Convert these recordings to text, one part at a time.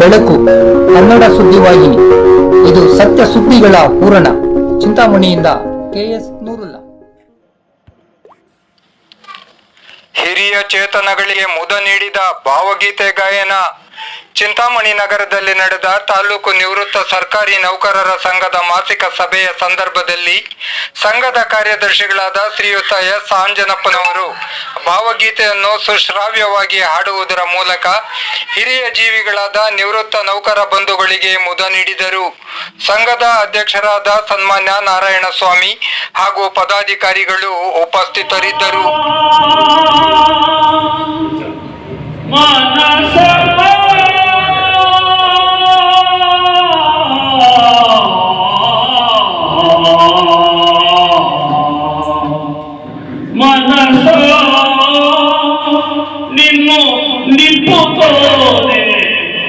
ಬೆಳಕು ಕನ್ನಡ ಸುದ್ದಿವಾಹಿನಿ ಇದು ಸತ್ಯ ಸುದ್ದಿಗಳ ಪೂರಣ ಚಿಂತಾಮಣಿಯಿಂದ ಕೆಎಸ್ ನೂರುಲ್ಲ. ಹಿರಿಯ ಚೇತನಗಳಿಗೆ ಮುದ ನೀಡಿದ ಭಾವಗೀತೆ ಗಾಯನ ಚಿಂತಾಮಣಿ ನಗರದಲ್ಲಿ ನಡೆದ ತಾಲೂಕು ನಿವೃತ್ತ ಸರ್ಕಾರಿ ನೌಕರರ ಸಂಘದ ಮಾಸಿಕ ಸಭೆಯ ಸಂದರ್ಭದಲ್ಲಿ ಸಂಘದ ಕಾರ್ಯದರ್ಶಿಗಳಾದ ಶ್ರೀಯುತ ಎಸ್. ಆಂಜನಪ್ಪನವರು ಭಾವಗೀತೆಯನ್ನು ಸುಶ್ರಾವ್ಯವಾಗಿ ಹಾಡುವುದರ ಮೂಲಕ ಹಿರಿಯ ಜೀವಿಗಳಾದ ನಿವೃತ್ತ ನೌಕರ ಬಂಧುಗಳಿಗೆ ಮುದ ನೀಡಿದರು. ಸಂಘದ ಅಧ್ಯಕ್ಷರಾದ ಸನ್ಮಾನ್ಯ ನಾರಾಯಣ ಸ್ವಾಮಿ ಹಾಗೂ ಪದಾಧಿಕಾರಿಗಳು ಉಪಸ್ಥಿತರಿದ್ದರು. নিম্ন নিপুত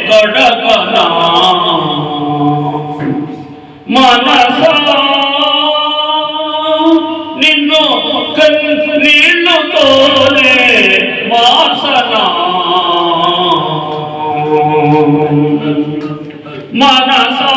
কডকনা মানস। নিম্ন নীল তোলে বাসনা মানসা।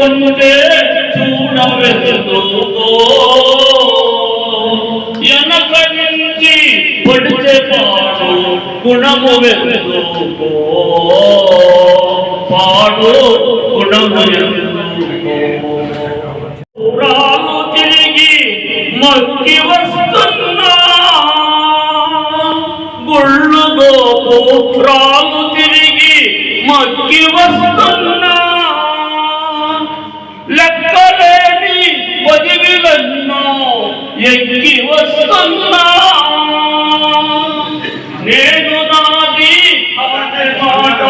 కన్నులే చూడవెదుగుతో ఎనక నుంచి పడితే పాడు గుణము వెతుకో పాడు గుణము పురాలు తిరిగి మక్కి వస్తున్నా. గుళ్ళు గోపు పురాలు తిరిగి మక్కి వస్తున్నా. లెక్కలేని వదిలిలన్నో ఎక్కి వస్తున్నా. నేను నాది మాట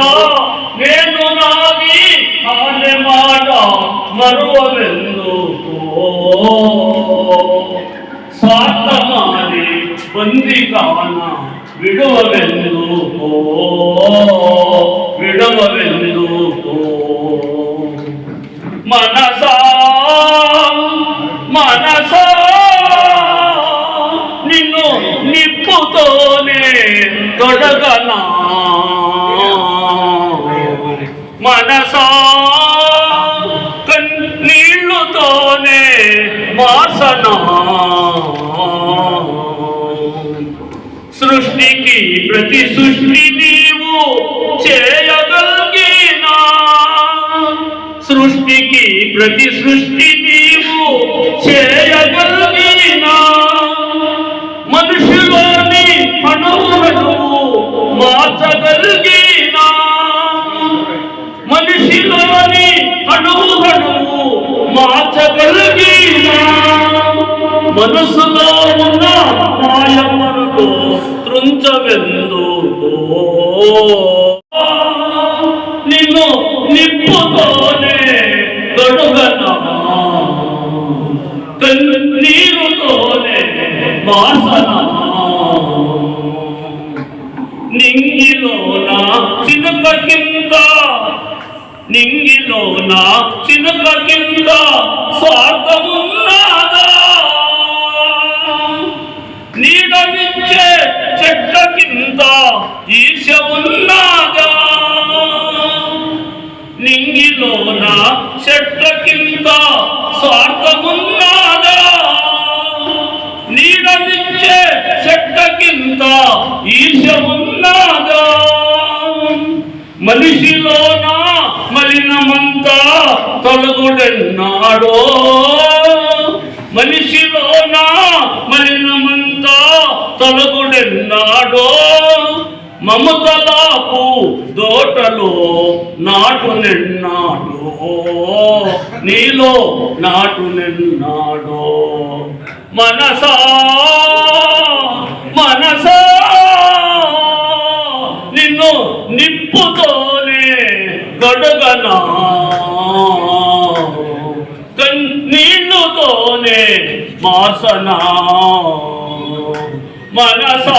నేను నాది అనే మాట మరువెందుకు స్వార్థమాని పొంది విడవ విడవ విడవెందు తొడగనా మనసా కన్నీళ్ళతోనే వాసన. సృష్టికి ప్రతి సృష్టి నీవు చేయగలిగినా? సృష్టికి ప్రతి సృష్టి నీవు చేయగలిగినా? మనుషులోని పనులను మార్చగలిగినా మనిషిలోని అణువులను మార్చగలిగినా మనసులో ఉన్న మాయ మరుగు త్రుంచవెందుకో నిన్ను నిప్పుతోనే గడుగన? కన్నీరుతోనే వాసన? నింగిలోన చినుక కింద స్వార్థమున్నాదా? నీడనిచ్చే చెట్ల కింద ఈశ ఉన్నాదా నింగిలోన చెట్ల కింద స్వార్థమున్నాదా? నీడనిచ్చే చెట్ల కింద ఈశ ఉన్నాదా మనిషిలోనా మలినమంతా తొలగుడెన్నాడో? మనిషిలోన మలినమంతా తొలగుడన్నాడో? మమతలాపు దోటలో నాటు నిన్నాడో నీలో నాటు నిన్నాడో మనసా? మనసా? నిన్ను నిప్పుతో గడుగనా. నీళ్ళుతోనే మాసనా మనసా